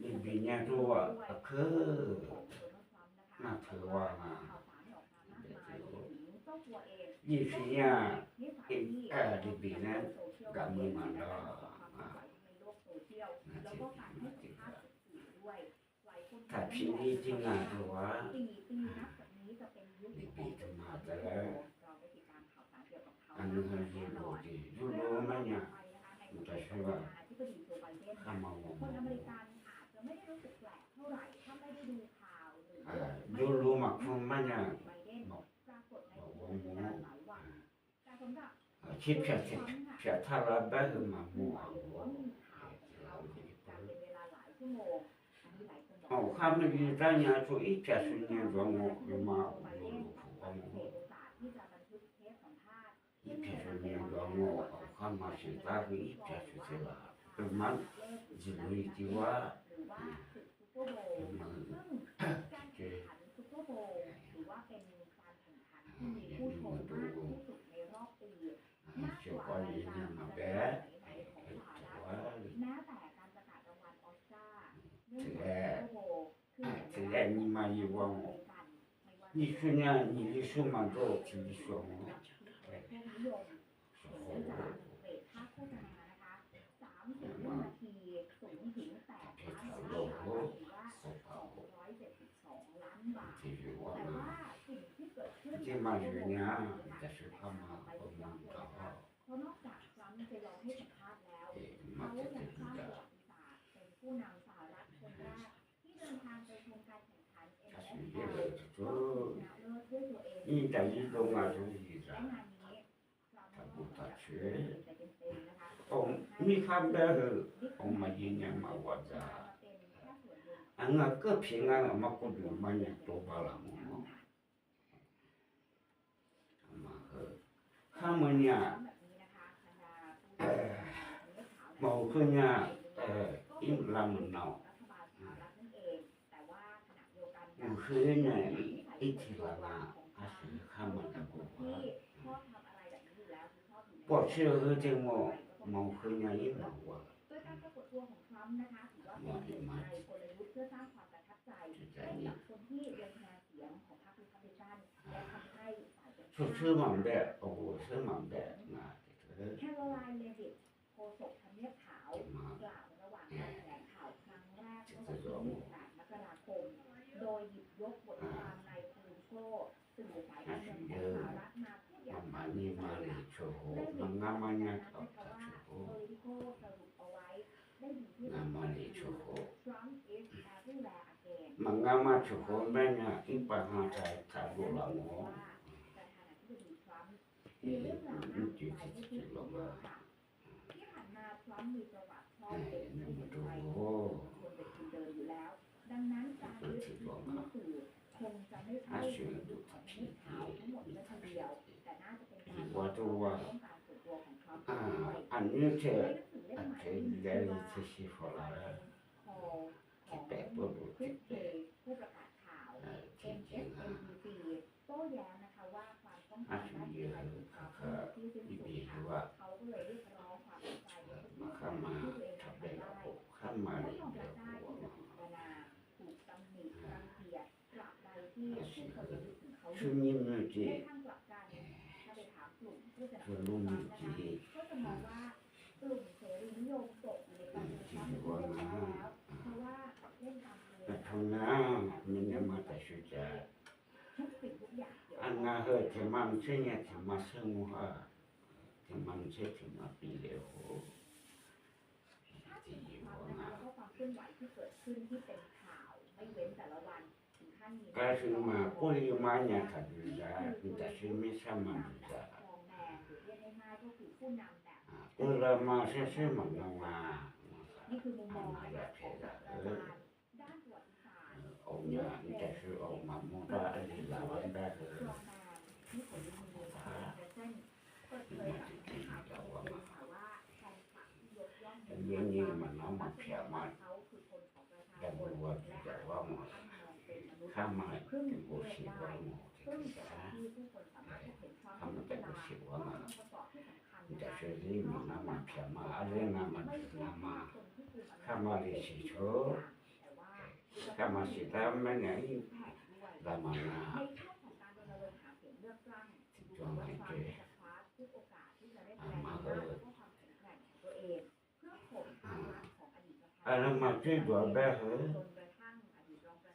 นี่ปีนี้รู้ว่าคือน่าถือว่ามายี่สิบเนี่ยเออดีปีนั้นกับมือมันก็อ่าน่าจะน่าจะถ้าพี่นี่จริงอะถือว่าดีปีจะมาแต่แล้วอันนี้ก็ยูโรดียูโรมันเนี่ยมันจะใช่ว่าข้ามาวง คนอเมริกันอาจจะไม่ได้รู้สึกแปลกเท่าไหร่ถ้าไม่ได้ดูข่าวหรือ รู้รู้หมักมันไม่ยากบอกบอกว่าหมูคิดเฉยเฉยเฉยถ้าเราได้คือหมากหมูโอ้ข้าไม่ยืนนี้ยาวอีกเฉยสุดเนี่ยร้องออกมาลูกผู้องอีกเฉยสุดเนี่ยร้องออข้ามาสิตาคืออีกเฉยสุดละเป็นมันจิตวิจิวะเป็นมัน 你嘛有 ข 我 อง 我， กันไม่ว่า 你去年你的手嘛多，听你说我， พวกนิยมเนื่องจากเรทค่าโฆษณานะคะ30วินาทีสูงถึง8ล้านดอลลาร์หรือว่า 好吧， 272 ล้านบาท 这是我 แต่ 嘛 ว่า，สิ่งที่เกิดขึ้น 这嘛有呢，但是他嘛我嘛搞好， เพราะนอกจากทรัมป์จะยอมให้สัมภาษณ์แล้ว 诶， เขา 嘛这 ยัง 这 สร้าง 这 ประ。วัติศาสตร์เป็นผู้นำ ออยิ่งแต่ยิ่งลงมาทุกทีละพระพุทธเชื้อผมมีคำเด้อผมมายินยังมาวัดจ้าอันนั้นก็เพียงอันมาคุยมันยังตัวบาลามุมมเออข้ามัเนี่ยมาขึ้เนี่ยเอออิ่มลำมันเนา 우리는 이티바라 아스니 카마다고가 버치로 흐딩모 멍크냐 이마와 머리 맞지 수수만배 오고 수만배 나 캐롤라인 레빗โฆษกทำเนียบขาวกล่าวระหว่างการ มังงามังงาตอกตะโชโหนามาลีโชโหมังงามาโชโหแม่งาอิปะหาใจทารุลังโหมีเรื่องราวมากมายที่ถูกที่ผ่านล้วเป็ยนเป็นนดูด้วยดูงนั้นการยึดถือสื่อคงจะไม่ใช่สื่อทั้งหมดและท้องเดียว ตัวตัวอ่าอันนี้เธออันเธอได้ที่สิฟอลาที่แปดบุรุษที่แปดผู้ประกาศข่าวจริงโต้แย้งนะาควอการนั้นคืออะไรที่งสูงค่ะเขายเรียกร้องความเป็นาข้ามาทำได้แล้วข้ามาเรียกได้ถูกพิจารณาถูกตหนิตำเกียที่ คนรุ่นชีก็จะมองว่ากลุ่มเสรีนิยมตกในปัจจุบันแล้วเพราะว่าเล่นการเมืองทำน้ำมันยังมาแต่ชุดใจทุกสิ่งทุกอย่างอันนั้นเหตุที่มันเสียที่มันสงบที่มันเสียที่มานปีเดียวถ้าถึงความนะคะแล้วก็ความเคลื่อนไหวที่เกิดขึ้นที่เป็นข่าวไม่เว้นแต่ละวันก็คือมาปุยมาเนี่ยขัดอยู่ได้แต่ฉันไม่สามารถได้ ก็เออเรามาซื่อๆเหมือนเรามานี่คือมุมมองของอาจารย์ด้านประวัติาสรองค์นี้นจะคือองค์มามุตะอันนี้เได้เลยนี่ผมมีมือเส้นเปิอย่าวยกย่งนยิ่งมันน้องมันเพียมันแต่บริวารจะว่ามันข้ามาถึงโอชิว่าหมดที่จะ ประกอบที่สำคัญแต่นะคะเชื่อที่มันเอามาเพียมาอะไรงามันไม่นามาคนที่กลุ่มาจข้ามาเรียสิโชแต่วข้ามาสิตามแม่ไหนแท็กด้วยลามานาในช่วงของการรณรงค์หาเสียงเลือกตั้งดูว่าทรัมป์จะคว้าทุกโอกาสที่จะได้แสดงอำนาจและก็ความร่งของตัวเองเพื่อข่มภาพลักษณ์ของอดีตประธาอันนานั้นมาช่วยตัวแม่เรอจนระทั่งอา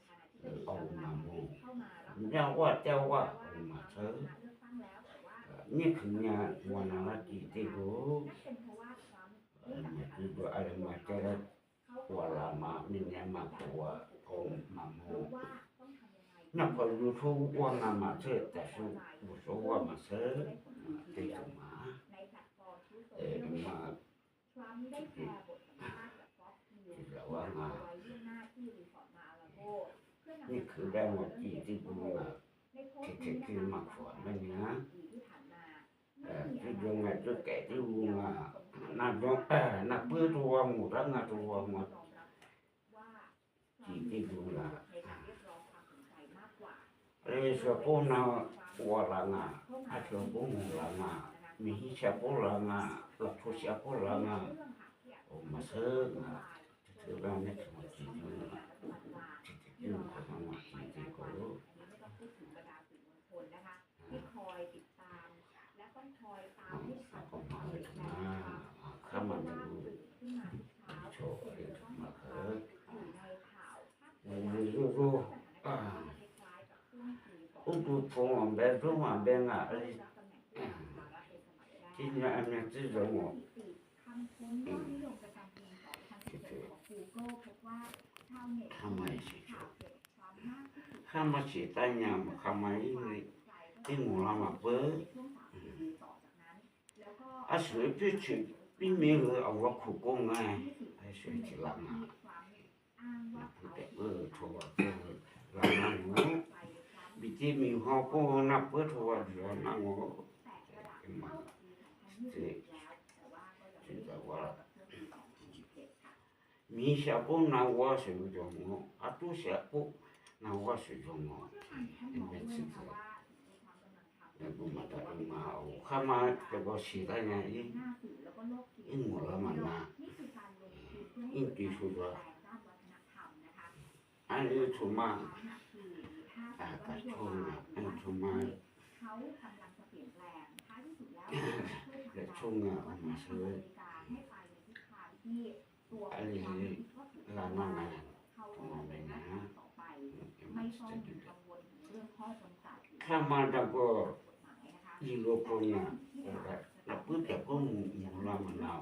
นาบดีกำลังเข้ามารับเจ้าว่าเจ้าว่ามาเถอะ นี่คืองานวันนั้นที่ที่รู้นั่นเป็นเพราะว่าทรัมป์เออนี่คือตัวอะไรมาเจอตัวลามานี่เนี่ยมาตัวองมาโมรู้ว่าต้อรู้ทุกว่างามาเสดแต่สู้รู้ว่ามาเสดติดมาในแพลตฟอร์มทูโซเอเชีอยลมาเอ็มมาที่เอาว่าไมาล่วงหน้าที่รีสอร์ทมาอาลาโกเพื่อนำนี่คือได้หมดที่ที่มาในโพสต์นี้น ที่ดวงไงที่แก่ที่วูมานักดวงเออนักเพื่อตัวหมู่รักนักตัวหมดที่ที่ดูละในการเรียกร้องความสนใจมากกว่าเรื่องสกุลนาวัวลางาอาชีพบุ้งลางามีฮิชาบุลางาหลักทุชาบุลางาโอ้มาเสดนะคือเราไม่สมจิตอยู่นะจิตอยู่กับมันจิตที่กูรู้ อันนี้ไม่ต้องพูดถึงบรรดาสื่อมวลชนนะคะที่คอยติดตาม และต้องคอยตามให้ทัน ก็ ข่า มาว เลย แรง มา ข่าว ข้ามันดู ขึ้นมาทุกเช้า โชว์เลยมาเถอะ อยู่ในข่าวภาพ รู้รู้รู้อ่าคล้ายๆกับช่วงปีก่อนอุตุฟงอันเบนรู้อันเบนอะได้รับตำแหน่งผู้นำสหรัฐ เป็นสมัยแรกที่นี่อันนี้ที่เราหมดคำค้นยอดนิยมประจำปี2017ของ Google พบว่าชาวเน็ตทำไมสิข่าวเกี่ยวกับทรัมป์มากที่สุดข้ามาฉีดตายามข้ามาอีกที่หมู่เรามาเปิดในช่วงสามปีต่อจากนั้นแล้วก็อาศัยพิจิตพี่มีเหรอเอาว่าขู่กงไงให้สวยที่หลังอะอ้างว่าพูดเขาแต่เออทัวร์เออหลังนั่งงูบิที่มีห้องกูนับเปิดทัวร์เดี๋ยวนั่งงูแต่กระดาษเป็นมาเข้ากับปี2020แล้วแต่ว่าก็ยังไม่ได้ว่ากับช่วงปี2017ค่ะมีชาปูนาว่าสุดยอดงูอาตุชาปูนาว่าสุดยอดงูผู้นำท่านบอกด้วยนะคะว่าสิ่งที่ทรัมป์กำลังทำแล้วกูมาตัดมาเอาข้ามาแต่ก็ฉีดได้ไงอีหน้าสื่อแล้วก็โลกเสียอีหมูละมันมานี่คือการลงทุนเพื่อให้อีเกิดกี่การชุดแปลวะ งด้านวัฒนธรรมนะคะ อันนี้ถูมาอาอ่าเกิตัดดว่าช่นวโยงบายอะหอัรืนอถูกว่ามาเขากำลังจะเปลี่ยนแปลงท้ายที่สุดแล้วช่วยผลักแต่ดันช่วงอะมารรมซื้ออเมริกาให้ไปในทิศทางที่ตัวอัคนนนี้ทำก็ถือลาว่ามาไงเขาก็จะเป็นนักข่าวต่อไม่ต้องกังวลเรื่องข้อจำกัดข้ามาแต่ก็ยนะคะอีโลกเนี่ยแล้วปื้ดแต่ก็หมูหมูละมันเอา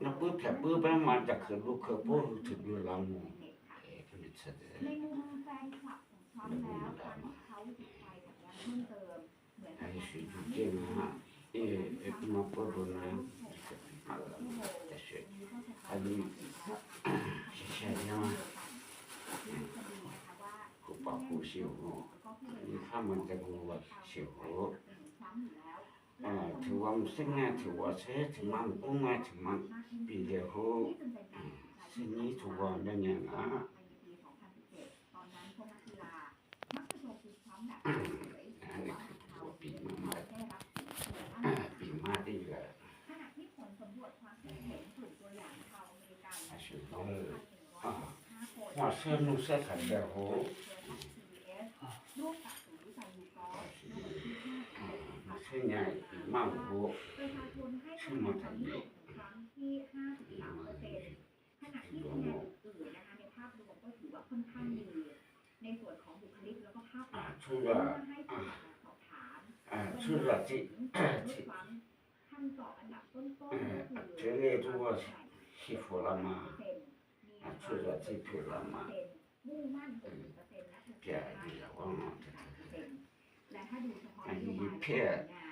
แล้วปื้ดแต่ปื้ดไปมาจากคือลูกเคือพวกถึงเวลาหมูเอ๊ะก็ไม่ใช่เลยในมุมแฟนคลับของทรัมป์แล้วการที่เขาติดใจกับยังเพิ่มเติมเหมือนไอ้กับสิ่งที่เจ๋งนะเอ๊ะเอ๊ะมาพูดนะมาแล้วแต่เสร็จอันนี้ใช่ไหมกูปากกูเสียวหัวนี่ข้ามันจะกูว่าเสียวหั วอ่าถือว่าสิ่งนี้ถือว่าเสียถือมันกูไงถือมันปีเดียวหัวสิ่งนี้ถือว่าได้ยังอ่าสิงหาคมเสื้อใหญ่มากหัวประชาชนให้คะแนนความนิยมขอมป์ที่53เปอร์เซ็นต์ขณะที่คะแนนอื่นๆนะคะในภาพรวมก็ถือว่าค่อนข้างดีในส่วนของบุคลิกแล้วก็ภาพอ่าลักษณ์ชื่อว่าอให้ผู้สอบถามอ่าชื่อว่าที่ที่ทรัมป์คำตอบอันดับต้นๆก็เอ่อคือเจเล่ทุกว่าที่ฟูลามาอ่าชื่อว่าที่ฟูลามามุ่งมั่น60%และแกดีแล้วว่ามันจะ3%และถ้าดูเฉพาะอันนโยนี้บาเพีย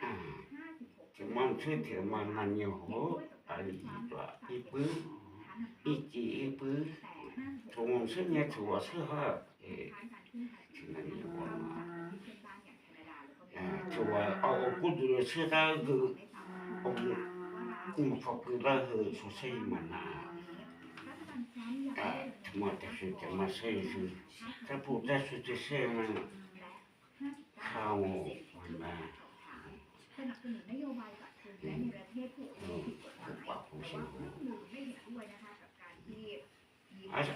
านอ่า56%จะมันช่วยเถียมันนั่นอยู่หัวอันนี้ตัวอีปื้ออีจีอีปื้อทงเส้นเนี่ยถือว่าเสื้อผ้าเอ่อที่นั่นอ นับสนุนนโยบายบัตรคืนและในประเทศผู้โดยผิดกฎหมายแต่ว่าเครื่มือไม่เห็นด้วยนะคะกับการที่อาจจะ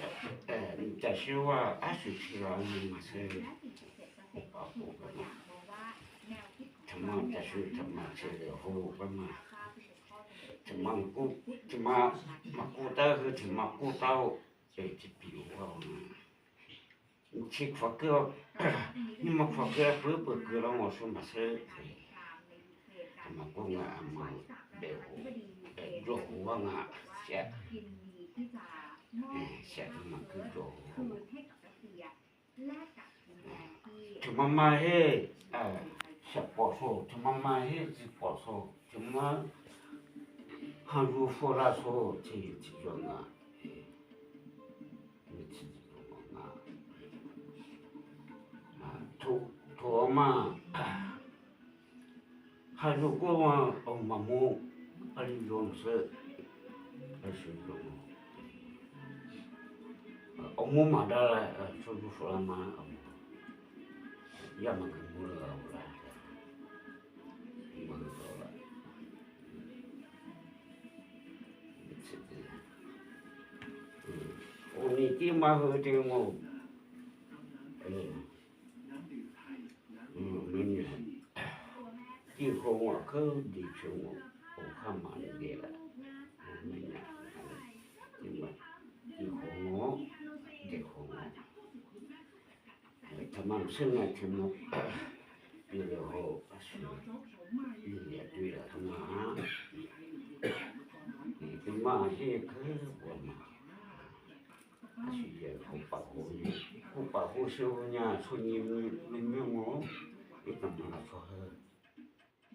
แต่จะเชื่อว่าอาจจะร้านนี้มาซื้อปอปูกันมาทำมาจะซื้อทำมาเชื่อเดี๋ยหูกันมาถ้งมันกูถึงมามากูเตอร์คือถ้งมากูเต้าเจ็ดบปีว่าชิคฟักเกอร์นี่มาฟักเกอร์เพื่อเปิดเกลือเราหมดส่วนมาซื้อ มะกูงามาเดวเดี๋ยวโลกว่างาเสียยินดีที่มอบเสียธรรมะคือโลกคืนให้กับรัสเซียแลกกับดินที่ธรมะมาให้เออ se poso, te mamá es se poso, te mamá hanru fora so te te jonga. Ni te jonga. Ah, to to ma hanru ko ma o mamu ali yon se asi yon. O mo ma da la so ju fora ma. Ya ma ke mu la la. มือเราละโอ้นี่ที่มาเหอเจงงเอออืมนี่เนี่ย ที่คงว่าคือดีชงโอ้ข้ามาเนี่ยละนี่เนี่ยที่มาที่คงเด็กคงทำมันซึ่งอะที่มันเดี๋ยวเขาสินี่แห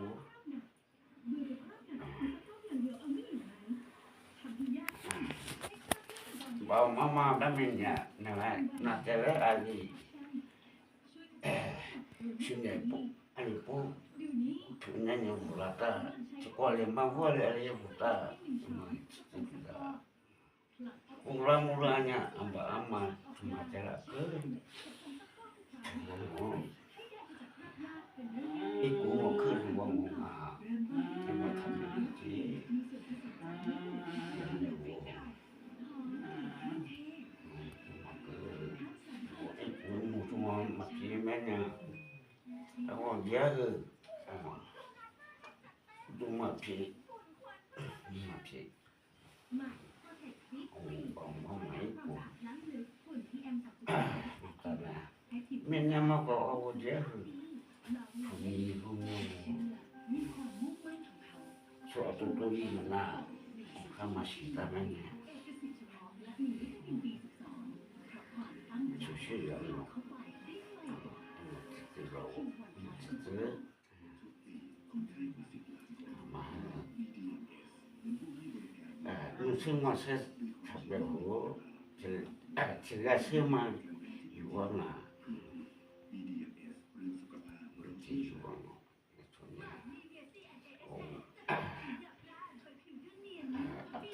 ด้วยละทั้งหมานี่เป็นมาที่คือว่ามาอาชีพเขาปากหัวนี่เขาปากหัวเสียวเนี่ยส่วนนี้มันมันไม่หมออีกตั้งมาช่วยอ่าไม่รอละหมอมันก็ยี่มันมาละมันจะมาช่วยมาเป็น อีกูงอขึ้นหัวงูหาแล้วมาทำดีที่ยังอยู่มาเกิดอีกูงูทุกมันมาที่แม่เนี่ยแล้วก็เยอะเลยดูมาผีมาผีโอ้บ้องบ้องไหนกูแม่เนี่ยมาก็เอาเยอะเลย 你说牛，说土狗，那他妈谁他妈呢？你说养狗，嗯，这个，这个，嘛，哎，农村嘛，是特别好，这，这个车嘛，有啊。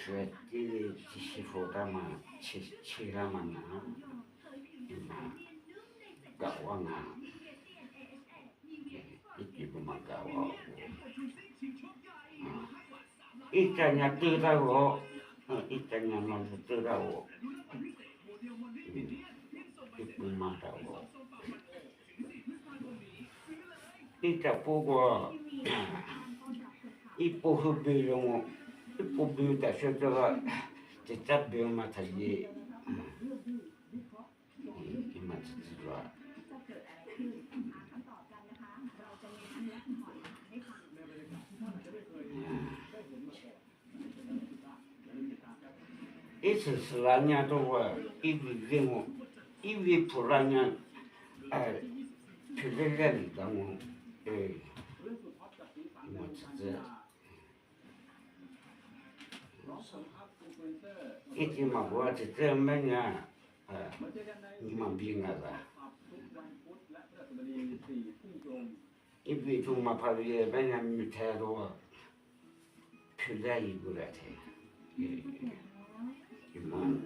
อัพเทรดที่ที่สิโฟตามาชิชิรามันนะมาเก่าว่าน่ะอีกทีประมาณเก่าว่าอีกจะยั उपयुक्त क्षेत्र चित्रात बेमा थाली इमा चित्र 一直是人家都话，一为人我，一为不人家，哎，别人认得我，哎，我这这。iti mabuati te menga mabinga da. Ibi tu maparie menga mitero pülei gurete. İman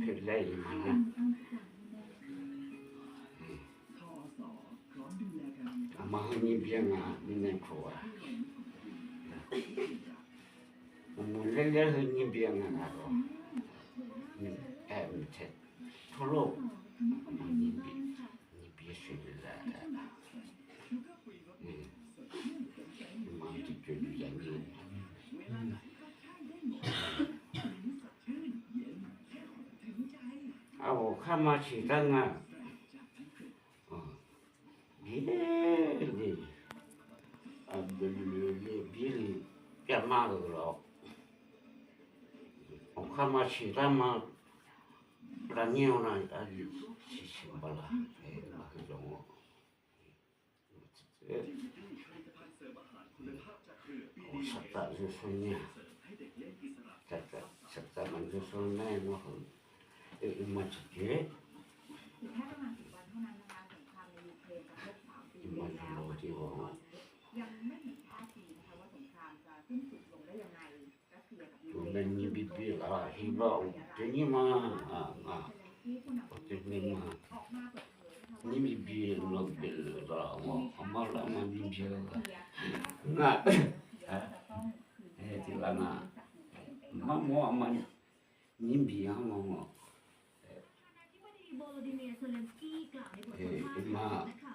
pülei imana. Ama hani bir yana minen kova. Thank you. Mulele huni bianga naro. Eh, mte. Tolo. Nibi. Nibi shibila. Manti tulu yangi. Awo kama shidanga. บวันเท่านั้นนะคะสงครามในยูเครนจะครบสามปีมาแล้จากวโลที่ว่ายังไม่เห็นท่าทีนะคะว่าสงครามจะสิ้นสุดลงได้ยังไงรัสเซียกับยูเครน บิบิลาฮิบะเจนี่มาอ่าอ่าที่ผู้นำเจนี่มาออกมาเปิดเผยนะคะนี่มีบิลาบิลลาว่าอามาลามาบิบิลาว่าน่ะเฮ้ที่ละน่ะมามัวมันนี่บิฮะมัวธิบดีโวโลดิเมียร์เซเลนสกี้กล่าวในบทเอสัมอามา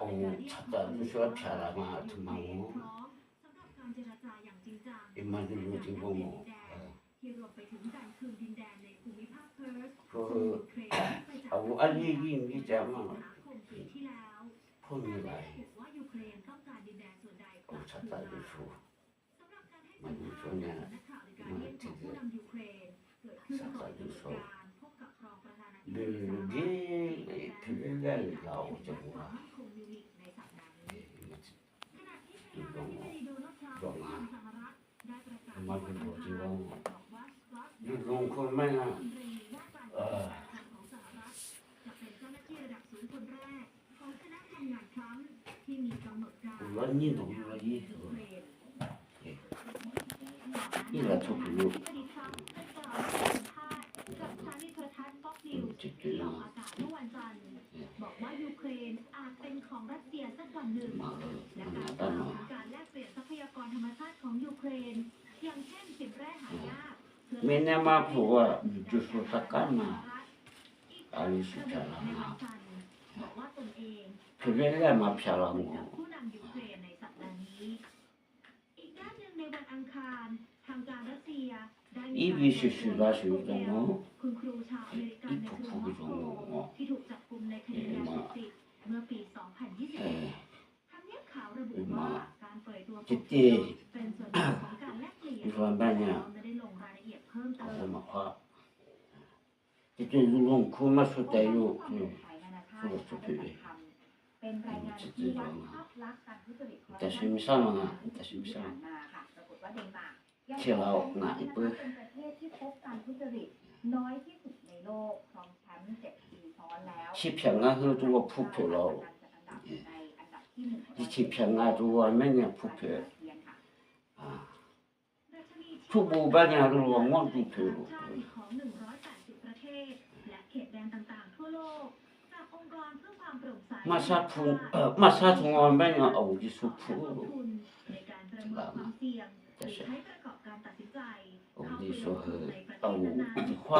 องชัดๆดูช่วยพารามาทุมาเตรีโมมพร้อมสำหรับการเจรจาอย่างจริงจังเอ็มาที่ว่าโมอ ที่รวมไปถึงการคืนดินแดนในภูมิภาคเคิร์สก็ซึ่ยูเครนไปจากเอาอันนี้ยิ่งที่จะมาสิงหาคมปีที่แล้วพูดอะไรระบุว่ายูเครนต้องการดินแดนส่วนใดกลับชัดคืนๆดูมาช่สำหรับการให้สัมภาษณ์กับนักข่าวในการเยี่ยมของผู้นำยูเครนเกิดขึ้นก่อนกำหนดการพบกับรองประธานาธิบเดืดีอสหดรัฐดีถึงได้เราจะว่าดาห์นี้ขณะที่ประธานาธิบดีโดนัลด์ทรัมป์สหรัฐได้ประกาศ สัมภาษณ์กับสถานีโทรทัศน์ Fox News จิตใจที่อนะอกอาบอกว่ายูเครนอาจเป็นของรัสเซียสักวันหนึ่งมาและมาการกตาลามาถึงการแลกเปลี่ยนทรัพยากรธรรมชาติของยูเครนอย่างเช่นสินแร่หายากเพื่อไม่แน่มา อังคาร ทางการรัสเซียได้มีอีการวิสุสุราสุดตรงคุณครูชาวอเมริกันในกรุงมอสโกที่ถูกจับกุมในคดียาเสพติดเมื่อปีเออ2021ทำเนียบข่าวระบุว่าการปล่อยตัวจิตใจเป็นส่วนหนึ่งของการแลกเปลี่ยนอีฟันบ้านเนี่ยเราไม่ได้ลงรายละเอียดเพิ่มเติเอามมาคว้าจิตใจลงคุมาสุดใจอยู่เป็นรายงานที่วัดภาพลักษณ์การทุจริตแต่ชิมซ่ามาแต่ชิมซ่า เดนมาร์กยังเที่ยวเราหนาอีกเปิ้ลเป็นประเทศที่พบการทุจริตน้อยที่สุดในโลกครองแชมป์เจ็ดปีซ้อนแล้วชิพยังอะคือตัวผู้เผยเราในอันดับที่หนึ่งที่ชิพยังอะตัวแม่เนี่ยผู้เผยอ่าทุกหมู่บ้านเนี่ยรู้ว่าม่วนผู้เผยของ180ประเทศและเขตแดนต่างๆทั่วโลกจากองค์กรเพื่อความโปร่งใสมาซาพุงเอ่อมาซาทุงอ่อนแม่เนี่ยเอาที่สุขดอผู้และลงทุนในการประเมินความเสี่ยง หรือใช้ประกอบการตัดสินใจเอาเข้าไปที่ลสุงดทุนในประเทเอาศนั้นๆที่คว้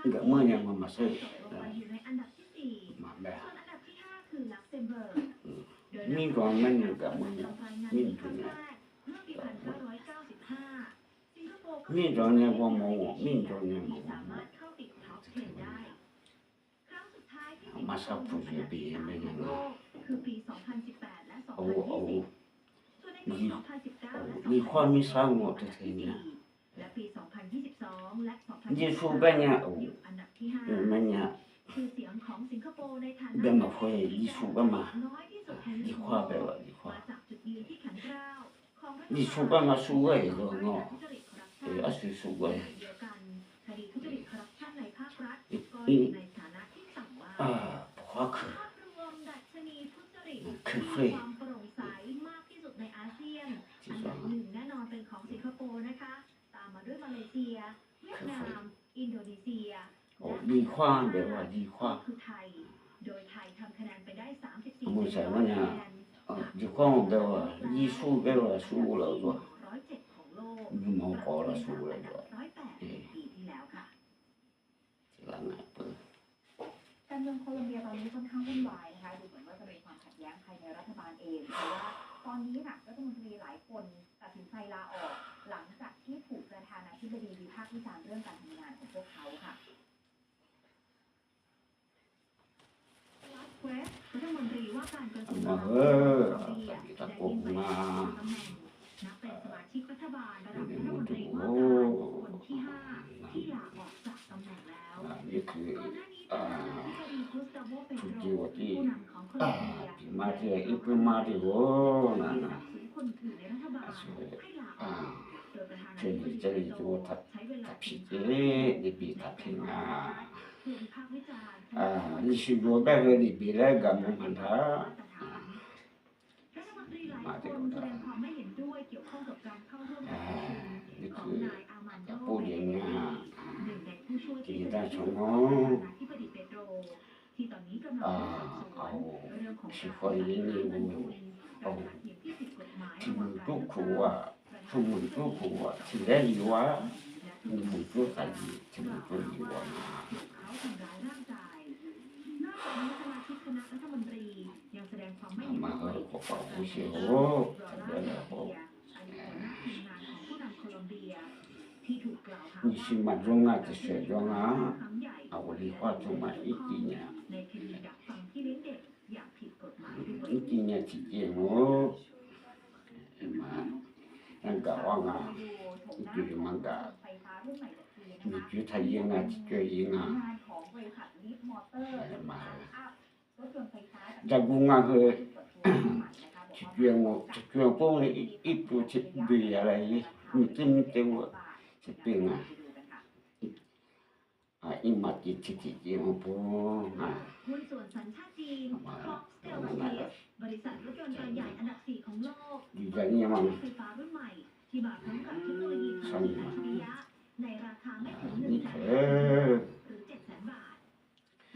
ในภูมิภาคกับเมื่อเนี่ยมันมาเสยตกลงมาอยู่ในอันดับที่สี่มาแบบส่วนอันดับที่ห้าคือลักเซมเบิร์กโดยมีรองแม่เนี่ยกับมึงทำรายงานมีนี้คตัรั้วงเนี่แรยกเมื่อปี1995สิงคโปร์ก็มีรองเนี่ยว่าโมมีรองเนี่ยที่สามารถเข้าติดท็อป10ได้ sa projet B men โล na กคือปี2018และ au au 2020ส่วนในปี2019และ ni kwa mi sa ngo te te nya และปี2022และ ni fu 2023 ba nya au อยู่อัน ดับที่ men nya 5คือเสียงของสิงคโปร์ในฐานะ be ma foi ni fu ba ma น้อยที่สุดแห่งห ni นึ่ง kwa be wa ni มา kwa จากจุดยืนที่แข็งกร้าวของรัฐบาล ni fu ba ma su ga e lo no ทุจริตคอร์รัปชัน e a su su ga เดียวกันคดีทุจริตคอร์รัปชันในภาครัฐ e ก็อยู่ e ในฐานะที่ต่ำว่า ah kwa ke ภาพรวมดัชนีทุจริต คือ มี ฟรี ความโปร่งใสมากที่สุดในอาเซียน ti อัน sa ดับหนึ่งแน่นอนเป็นของสิงคโปร์นะคะ ตามมาด้วยมาเลเซีย เวียดนาม อินโดนีเซีย o ni kwa be wa ni ก็ kwa คือไทย โดยไทยทำคะแนนไปได้34ผมใส่คะว่าไงแนน ah ni kwa be wa ni fu be wa su la zo 107ของโลก ni mo ko la su la อันดั zo บ108ในปีที่แล้วค่ะ ti la na pe การเมืองโคลอมเบียตอนนี้ค่อนข้างวุ่นวายนะคะดูเหมือนว่าจะมีความขัดแย้งภายในรัฐบาลเองเพราะว่าตอนนี้ค่ะรัฐมนตรีหลายคนตัดสินใจลาออก หลังจากที่ถูกประธานาธิบดีวิพากษ์วิจารณ์เรื่องการทำงานของพวกเขาค่ะ ลัสเวสรัฐ มาเอลาโหอตะได้กมาลาตำแหน่งนับเป็นสมาชิกรัฐบาลระดับรัฐมนตรีว่าการคนที่ห้าที่ลาออกจากตำแหน่งแล้วอ่นี่คือก่อนหน้านี้ประธานาธิบดีกุสตาโวเปโตทุกรที่ว่าที่ผู้นำของโคลออ่าเที่มาที่อีกมาที่โอ้นั่นนะคนถือในรัฐบาลให้ลาออ่าอกโดยประธานาเจธิบริดีเจริเปโตตัวทับทับถึพิงเจนี่ปีทับพิงาเพื่อวิพากษ์วิจารณ์อ่านี่ชื่อว่าแบบนี้ปีแรกกันมันท่ารัฐมนตรีหลายคนแสดงนด้วยเกี่ยวข้องกับเข้าร่วมอ่าการประชุมนี่ของา ยอามันโดพูดอย่างนี้ฮะหนึ่งในผู้ช่วยที่ที่ได้ชมปอ๋อระธานาธิบดีเปโตรที่ตอนนี้กำลังอ่าสอบสวเอานเรื่องของชื่กาอรคนนี้นี่เงินทุนเอาการหาเสียงที่ผิดกฎหมายที่ระหมึว่างงการทุเลือกตั้งกขัวที่มึงทุกขัวที่ได้อยู่ว่านี่มึงทุกอะไรที่มึงทุกอยู่ว่าถูกเขา ทรายร่าอกากนี้สมะหรือพ่เห็นด้ยเชี่าโคลอมเดีตหัวหน้าทีมงานของผู้นมเบีย ที่ถูกกล่าวหาว่าเป็นผู้องหาคเอาลีข้อจงมาอีกทีเนี่ยกี่เลี้ยกี่กทีเนี่ยจีเเกี่ยวมานั่นก็ว่างานอีกทีมันก็ ตาร์ทอัพรถยนต์ไฟฟ้าจาก 在公安去，就叫我，就叫我一一步去比下来，你真对我这边啊，啊，一嘛几几几几我不啊， หุ้นส่วนสัญชาติจีน Fox Stellantis บริษัทรถยนต์รายใหญ่อันดับสี่ของโลก 你在你嘛， ไฟฟ้ารุ่นใหม่ ที่มาพร้อมกับเทคโนโลยีพลังงานอัจฉริยะ ในราคาไม่ถึงหนึ่งแสนหรือเจ็ดแสนบาท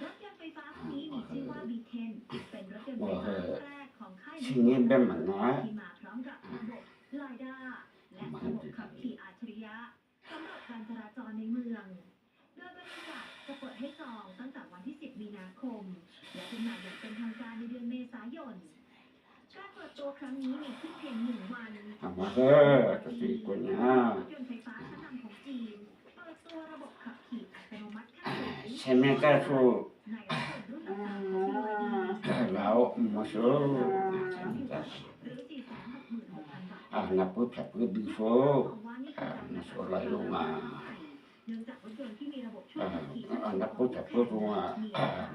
รถยนต์ไฟฟ้าคันนี้มีชื่อว่า B10 เป็นรถยนต์ไฟฟ้าแรกของค่ายบีเทนที่มาพร้อมกับระบบไลด้าและระบบขับขี่อัจฉริยะสำหรับการจราจรในเมือง โดยบริษัทจะเปิดให้จองตั้งแต่วันที่ 10 มีนาคม และจำหน่ายอย่างเป็นทางการในเดือนเมษายนการเปิดตัวครั้งนี้มีขึ้นเพียงหนึ่งวันทำมาเถอะตีกว่านี้รถยนต์ไฟฟ้าคัน se me acaso la ah la puta pues dijo ah no solo hay una ah la puta pues una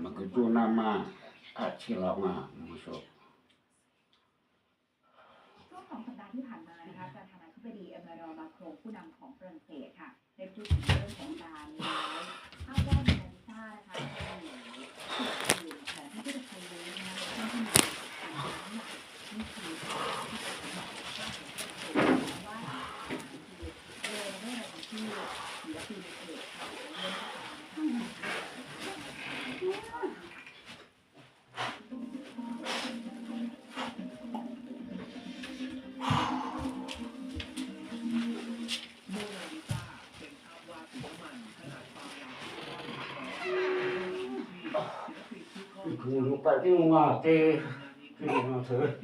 me quedó nada más ah chila más 你们把这个碗给给你们吃